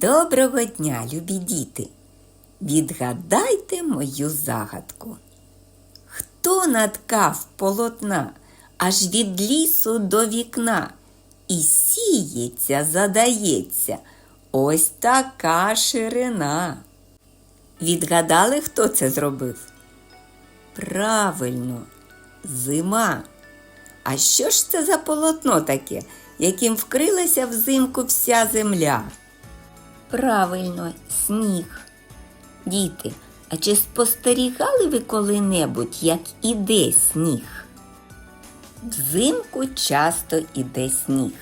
Доброго дня, любі діти! Відгадайте мою загадку. Хто наткав полотна аж від лісу до вікна і сіється, задається ось така ширина. Відгадали, хто це зробив? Правильно, зима. А що ж це за полотно таке, яким вкрилася взимку вся земля? Правильно, сніг. Діти, а чи спостерігали ви коли-небудь, як іде сніг? Взимку часто іде сніг.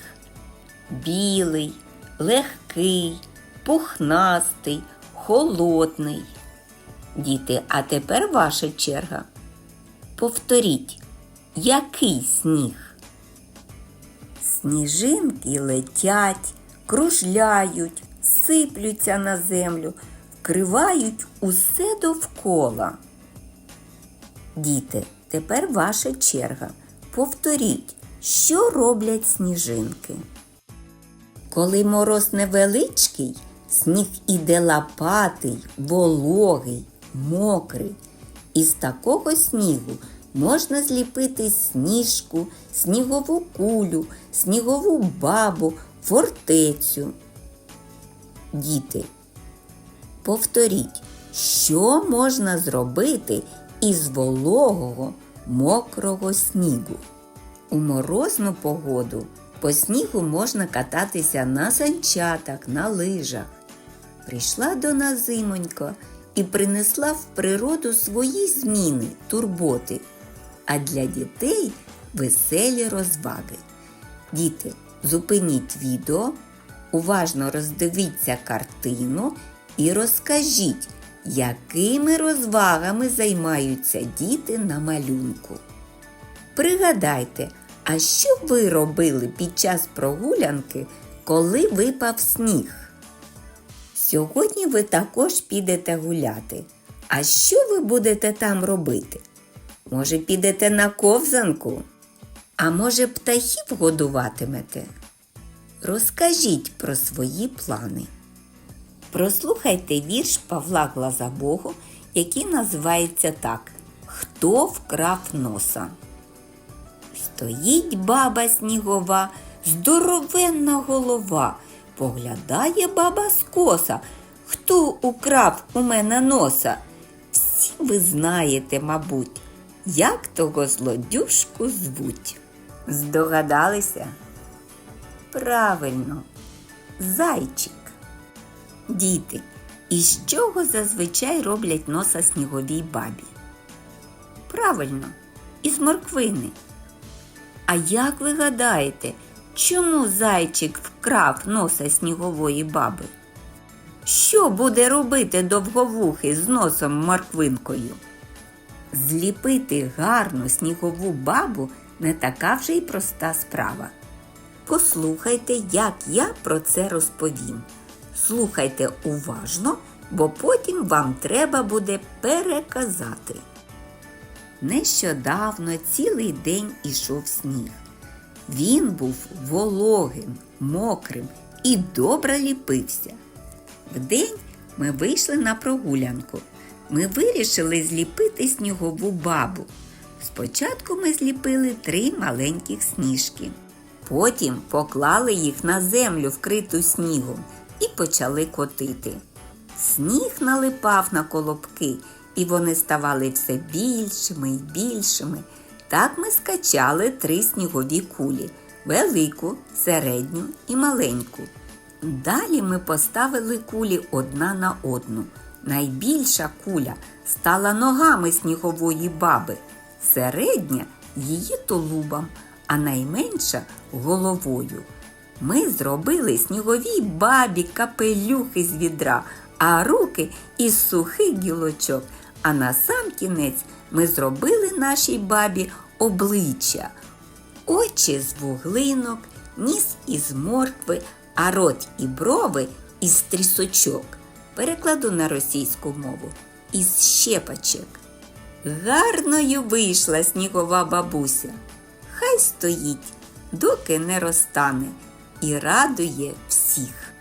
Білий, легкий, пухнастий, холодний. Діти, а тепер ваша черга. Повторіть, який сніг? Сніжинки летять, кружляють, сиплються на землю, вкривають усе довкола. Діти, тепер ваша черга. Повторіть, що роблять сніжинки. Коли мороз невеличкий, сніг іде лопатий, вологий, мокрий. Із такого снігу можна зліпити сніжку, снігову кулю, снігову бабу, фортецю. Діти, повторіть, що можна зробити із вологого мокрого снігу. У морозну погоду по снігу можна кататися на санчатах, на лижах. Прийшла до нас зимонько і принесла в природу свої зміни, турботи, а для дітей веселі розваги. Діти, зупиніть відео, уважно роздивіться картину і розкажіть, якими розвагами займаються діти на малюнку. Пригадайте, а що ви робили під час прогулянки, коли випав сніг? Сьогодні ви також підете гуляти. А що ви будете там робити? Може, підете на ковзанку? А може, птахів годуватимете? Розкажіть про свої плани. Прослухайте вірш Павла Глазабогу, який називається так Хто вкрав носа? Стоїть баба снігова, здоровенна голова. Поглядає баба скоса. Хто украв у мене носа? Всі ви знаєте, мабуть, як того злодюшку звуть. Здогадалися? Правильно, зайчик. Діти, із чого зазвичай роблять носа сніговій бабі? Правильно, із морквини. А як ви гадаєте, чому зайчик вкрав носа снігової баби? Що буде робити довговухий з носом морквинкою? Зліпити гарну снігову бабу не така вже й проста справа. Послухайте, як я про це розповім. Слухайте уважно, бо потім вам треба буде переказати. Нещодавно цілий день ішов сніг. Він був вологим, мокрим і добре ліпився. Вдень ми вийшли на прогулянку. Ми вирішили зліпити снігову бабу. Спочатку ми зліпили три маленьких сніжки. Потім поклали їх на землю, вкриту снігом, і почали котити. Сніг налипав на колобки, і вони ставали все більшими й більшими. Так ми скачали три снігові кулі велику, середню і маленьку. Далі ми поставили кулі одна на одну. Найбільша куля стала ногами снігової баби, середня її тулубом, а найменша головою. Ми зробили сніговій бабі капелюхи з відра, а руки із сухих гілочок. А на сам кінець ми зробили нашій бабі обличчя, очі з вуглинок, ніс із моркви, а рот і брови із трісочок. Перекладу на російську мову із щепочок. Гарною вийшла снігова бабуся. Хай стоїть, доки не розтане, і радує всіх.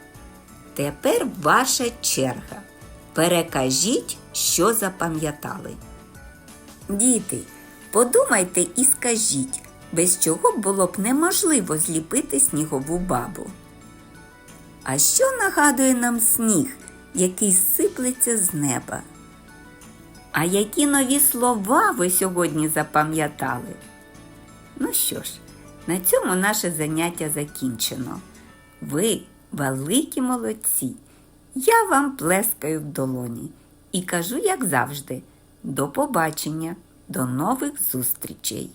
Тепер ваша черга. Перекажіть, що запам'ятали. Діти, подумайте і скажіть, без чого було б неможливо зліпити снігову бабу. А що нагадує нам сніг, який сиплеться з неба? А які нові слова ви сьогодні запам'ятали? Ну що ж, на цьому наше заняття закінчено. Ви великі молодці. Я вам плескаю в долоні і кажу, як завжди, до побачення, до нових зустрічей.